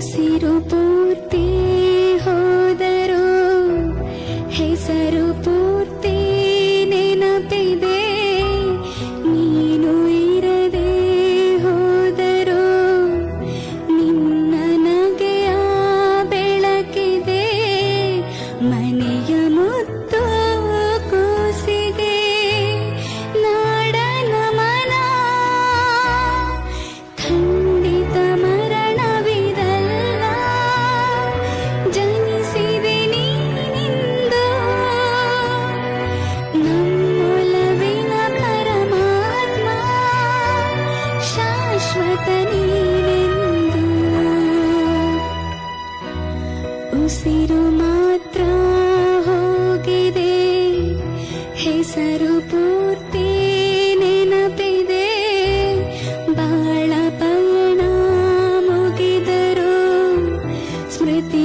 ಉಸಿರು ಪೂರ್ತಿ ಹೋದರು ಹೆಸರು ಪೂರ್ತಿ ನೆನಪಿದೆ. ನೀನು ಇರದೆ ಹೋದರು ನಿನ್ನ ನಗೆಯ ಬೆಳಕಿದೆ. ಮನೆಯ ಮುತ್ತು ಉಸಿರು ಮಾತ್ರ ಹೋಗಿದೆ. ಹೆಸರು ಪೂರ್ತಿ ನೆನಪಿದೆ. ಬಾಳ ಪಯಣ ಮುಗಿದರು ಸ್ಮೃತಿ